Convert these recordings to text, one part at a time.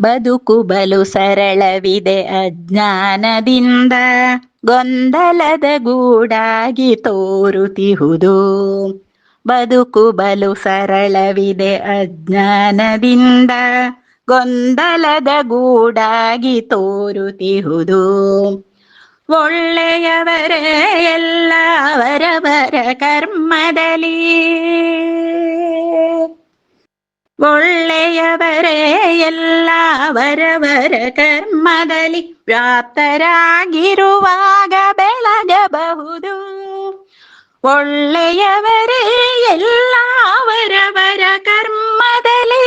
ಬದುಕು ಬಲು ಸರಳವಿದೆ ಅಜ್ಞಾನದಿಂದ ಗೊಂದಲದ ಗೂಡಾಗಿ ತೋರುತಿಹುದು. ಬದುಕು ಬಲು ಸರಳವಿದೆ ಅಜ್ಞಾನದಿಂದ ಗೊಂದಲದ ಗೂಡಾಗಿ ತೋರುತಿಹುದು. ಒಳ್ಳೆಯವರೇ ಎಲ್ಲ ಅವರವರ ಕರ್ಮದಲ್ಲಿ ಒಳ್ಳೆಯವರೇ ಎಲ್ಲ ವರವರ ಕರ್ಮದಲ್ಲಿ ವ್ಯಾಪ್ತರಾಗಿರುವಾಗ ಬೆಳಗಬಹುದು. ಒಳ್ಳೆಯವರೇ ಎಲ್ಲ ವರವರ ಕರ್ಮದಲ್ಲಿ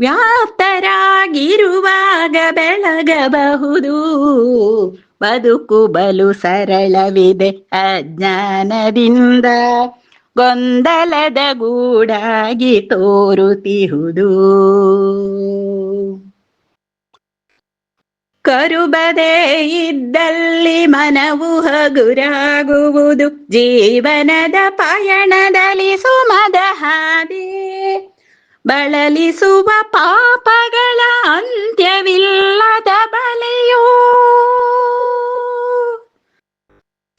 ವ್ಯಾಪ್ತರಾಗಿರುವಾಗ ಬೆಳಗಬಹುದು. ಬದುಕು ಬಲು ಸರಳವಿದೆ ಅಜ್ಞಾನದಿಂದ. ಗೊಂದಲದ ಗೂಡಾಗಿ ತೋರುತಿಹುದು ಕರುಬದೇ ಇದ್ದಲ್ಲಿ ಮನವು ಹಗುರಾಗುವುದು. ಜೀವನದ ಪಯಣದಲ್ಲಿ ಸುಮದ ಹಾದಿ. ಬಳಲಿಸುವ ಪಾಪಗಳ ಅಂತ್ಯವಿಲ್ಲದ ಬಲೆಯೋ.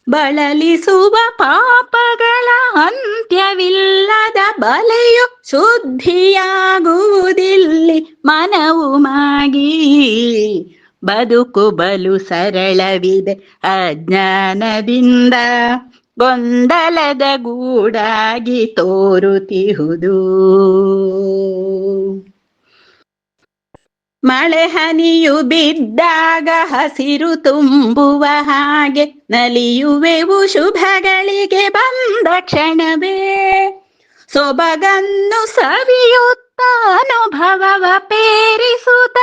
ಬಳಲಿಸುವ ಪಾಪಗಳ ಅಂತ್ಯವಿಲ್ಲದ ಬಲೆಯು ಶುದ್ಧಿಯಾಗುವುದಿಲ್ಲಿ ಮನವು ಮಾಗಿ. ಬದುಕು ಬಲು ಸರಳವಿದೆ ಅಜ್ಞಾನದಿಂದ ಗೊಂದಲದ ಗೂಡಾಗಿ ತೋರುತಿಹುದು ಮಳೆ ಹನಿಯು ಬಿದ್ದಾಗ ಹಸಿರು ತುಂಬುವ ಹಾಗೆ ನಲಿಯುವೆವು ಶುಭಗಳಿಗೆ ಬಂದ ಕ್ಷಣವೇ. ಸೊಬಗನ್ನು ಸವಿಯುತ್ತ ಅನುಭವವ ಪೇರಿಸುತ್ತ.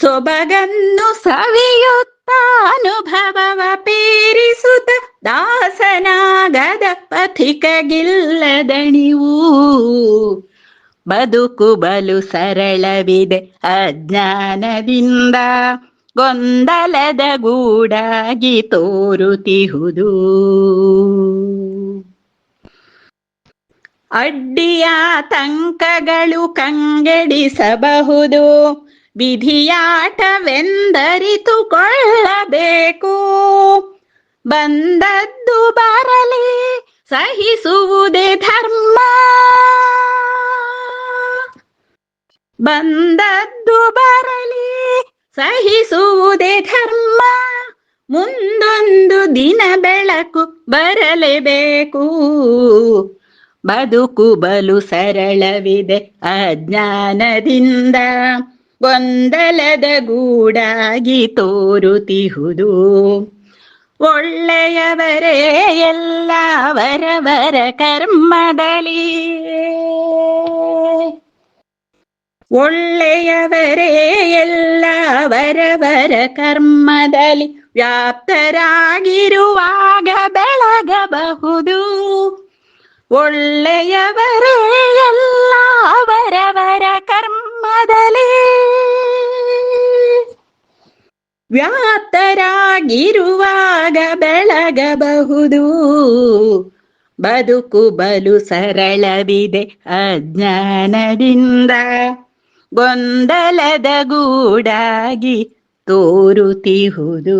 ಸೊಬಗನ್ನು ಸವಿಯುತ್ತ ಅನುಭವವ ಪೇರಿಸುತ್ತ ದಾಸನಾಗದ ಪಥಿಕಗಿಲ್ಲದಣಿವು. ಬದುಕು ಬಲು ಸರಳವಿದೆ ಅಜ್ಞಾನದಿಂದ. ಗೊಂದಲದ ಗೂಡಾಗಿ ತೋರುತಿಹುದು ಅಡ್ಡಿಯ ತಂಕಗಳು ಕಂಗೆಡಿಸಬಹುದು. ವಿಧಿಯಾಟವೆಂದರಿತುಕೊಳ್ಳಬೇಕು. ಬಂದದ್ದು ಬರಲಿ ಸಹಿಸುವುದೇ ಧರ್ಮ. ಬಂದದ್ದು ಬರಲಿ, ಸಹಿಸುವುದೇ ಧರ್ಮ. ಮುಂದೊಂದು ದಿನ ಬೆಳಕು ಬರಲೇಬೇಕು. ಬದುಕು ಬಲು ಸರಳವಿದೆ ಅಜ್ಞಾನದಿಂದ. ಗೊಂದಲದ ಗೂಡಾಗಿ ತೋರುತಿಹುದು ಒಳ್ಳೆಯವರೇ ಎಲ್ಲ ವರವರ ಕರ್ಮದಲ್ಲಿ ಒಳ್ಳೆಯವರೇ ಎಲ್ಲ ಬರಬರ ಕರ್ಮದಲ್ಲಿ ವ್ಯಾಪ್ತರಾಗಿರುವಾಗ ಬೆಳಗಬಹುದು. ಒಳ್ಳೆಯವರೇ ಎಲ್ಲ ಬರಬರ ಕರ್ಮದಲ್ಲಿ ವ್ಯಾಪ್ತರಾಗಿರುವಾಗ ಬೆಳಗಬಹುದು. ಬದುಕು ಬಲು ಸರಳವಿದೆ ಅಜ್ಞಾನದಿಂದ. ಗೊಂದಲದ ಗೂಡಾಗಿ ತೋರುತಿಹುದು